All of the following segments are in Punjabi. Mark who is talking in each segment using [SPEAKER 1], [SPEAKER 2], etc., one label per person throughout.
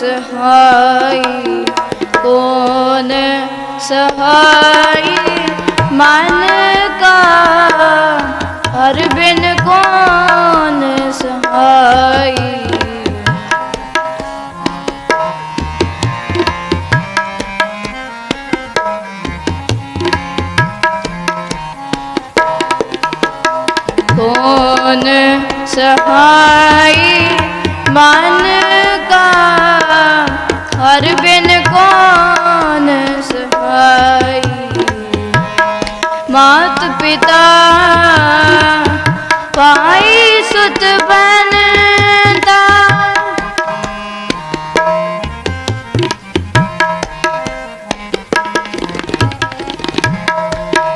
[SPEAKER 1] ਸਹਾਈ ਕੋਨ ਸਹਾਈ ਮਨ ਬਿਨ ਕੌਣ ਸਹਾਈ? ਮਾਤ ਪਿਤਾ ਪਾਈ ਸੁਤ ਬਨਤਾ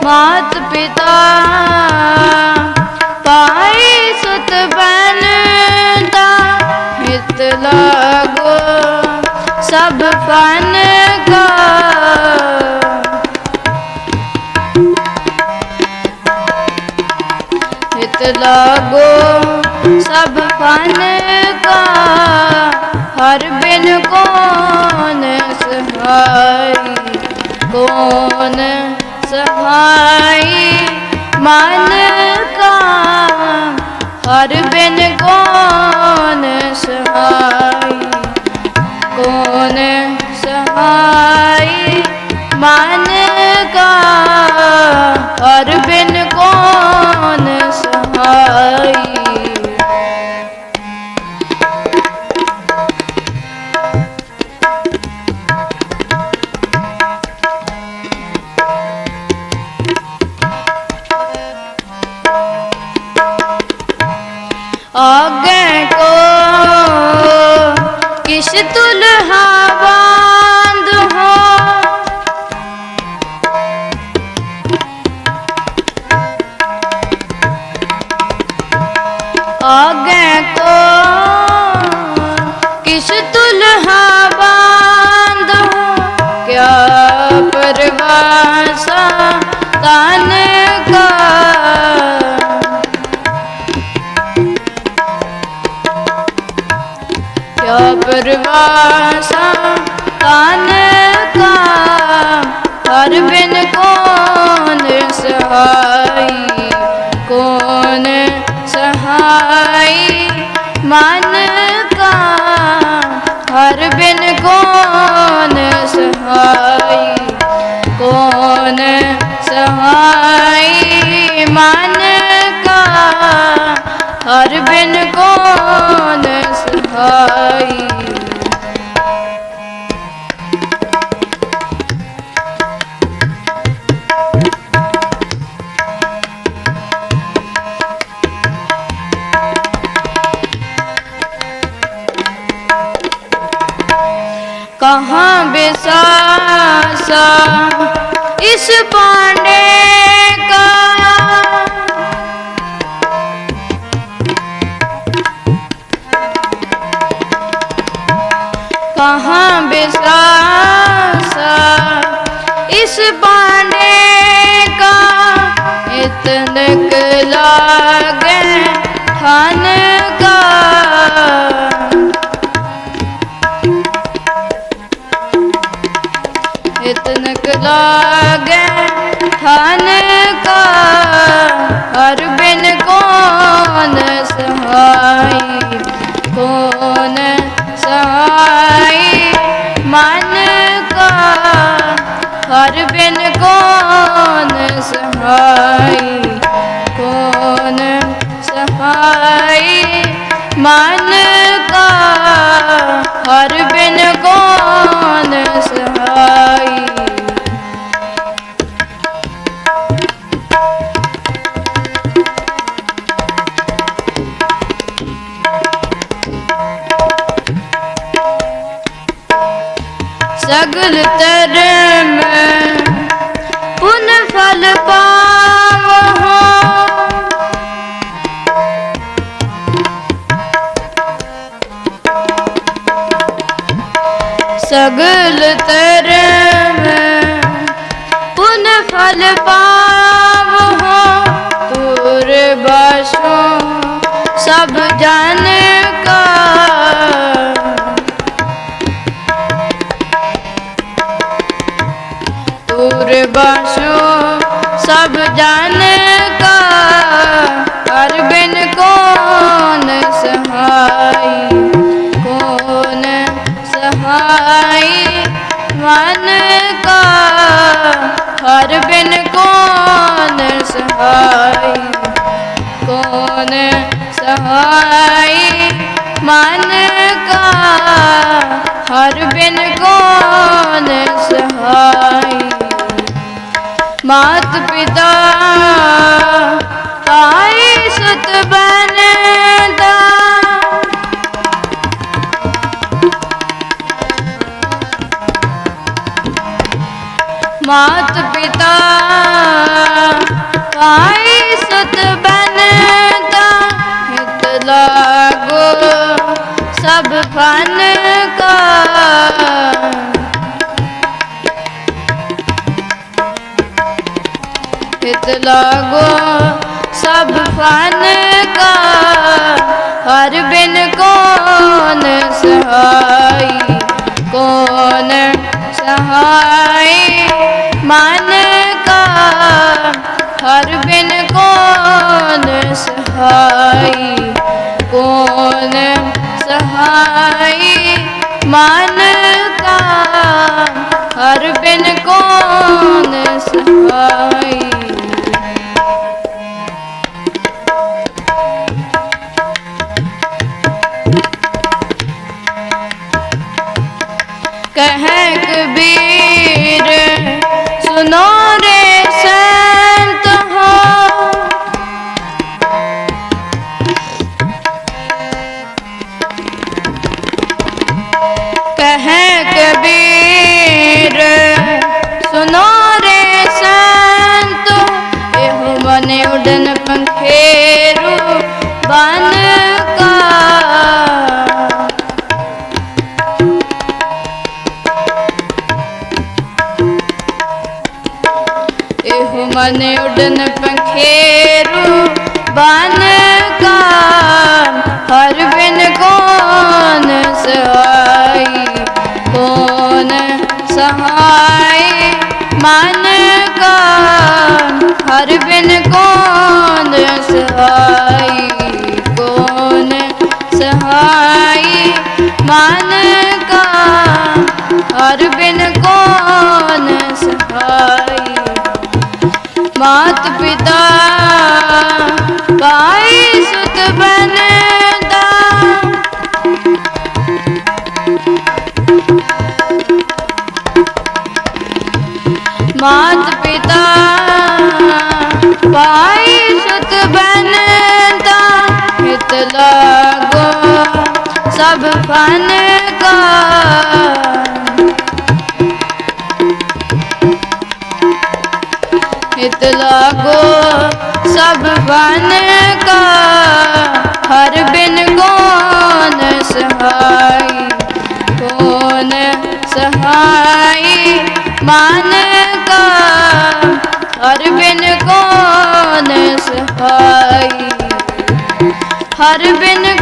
[SPEAKER 1] ਮਾਤ ਪਿਤਾ ਪਾਈ ਸੁਤ ਬਨਤਾ ਹਿਤ ਲਾਗੋ ਸਭ ਫਨ ਕਾ। ਹਿਤ ਲਾਗੋ ਸਭ ਫਨ ਕਾ। ਹਰ ਬਿਨ ਕੌਣ ਸਹਾਈ ਕੌਣ ਸਹਾਈ? ਮਨ ਆਗੇ ਕੋ ਕਿਸ ਤੁਲਹਾ ਬਾਂਧ ਹੋ। ਆਗੇ ਕੋ ਕਿਸ ਤੁਲਹਾ ਬਾਂਧ ਹੋ। ਕਿਆ ਪਰਵਾਸਾ ਤਨ ਕਿਆ ਪਰਵਾਸਾ ਤਨ ਕਾ ਹਰ ਬਿਨ ਕੌਣ ਸਹਾਈ ਕੋਨ ਸਹਾਈ? ਮਨ ਕਾ ਹਰ इस पांडे का कहाँ बेसासा इस पांडे का इतनक लागे थान ਲਾਗੇ ਥਨ ਕਾ ਹਰ ਕੋਨ ਸਹਾਈ? ਕੋਨ ਸਹਾਈ? ਮਨ ਹਰ ਬਿਨ ਕੋਨ ਸਹਾਈ? ਫਲ ਤਰੇ ਮੈਂ ਪੁਨ ਫਲ ਪਾਵੋ। ਸਗਲ ਤਰੇ ਮੈਂ ਪੁਨ ਫਲ ਪਾਵੋ। ਤੁਰ ਸਭ ਜਾਣੇ ਸਹਾਈ ਮਨ ਕਾ, ਹਰ ਬਿਨ ਕੌਣ ਸਹਾਈ? ਕੋਨ ਸਹਾਈ? ਮਨ ਕਾ, ਹਰ ਬਿਨ ਕੌਣ ਸਹਾਈ? ਮਾਤ ਪਿਤਾ ਤਾਈ ਸੁਤ ਬਨਦਾ ਮਾਤ ਪਿਤਾ ਤਾਈ ਸੁਤ ਬਨਦਾ ਹਿਤ ਲਾਗੋ, ਸਭ ਫਨ ਕਾ। ਹਿਤ ਲਾਗੋ, ਸਭ ਫਨ ਕਾ। ਹਰ ਬਿਨ ਕੋਨ ਸਹਾਈ, ਕੌਣ था ਇਹੋ ਉਡਨ ਪੰਖੇਰੂ ਬਨ ਕਾ ਹਰ ਬਿਨ ਕੌਣ ਸਹਾਈ ਕੌਣ ਸਹਾਈ ਮਨ ਕਾ ਹਰ ਬਿਨ ਕੌਣ ਸਹਾਈ ਕੌਣ ਸਹਾਈ ਮਨ ਕਾ ਹਰ ਬਿਨ ਕੌਣ ਸਹਾਈ ਮਾਤ ਪਿਤਾ, ਭਾਈ ਸੁਤ ਬਨਦਾ। ਮਾਤ ਪਿਤਾ, ਭਾਈ ਸੁਤ ਬਨਦਾ। ਹਿਤ ਲਾਗੋ ਸਭ ਫਨ ਕਾ। ਹਿਤ ਲਾਗੋ ਸਭ ਬਨ ਕਾ, ਹਰ ਬਿਨ ਕੌਣ ਸਹਾਈ? ਕੌਣ ਸਹਾਈ ਮਨ ਕਾ, ਹਰ ਬਿਨ ਕੌਣ ਸਹਾਈ? ਹਰ ਬਿਨ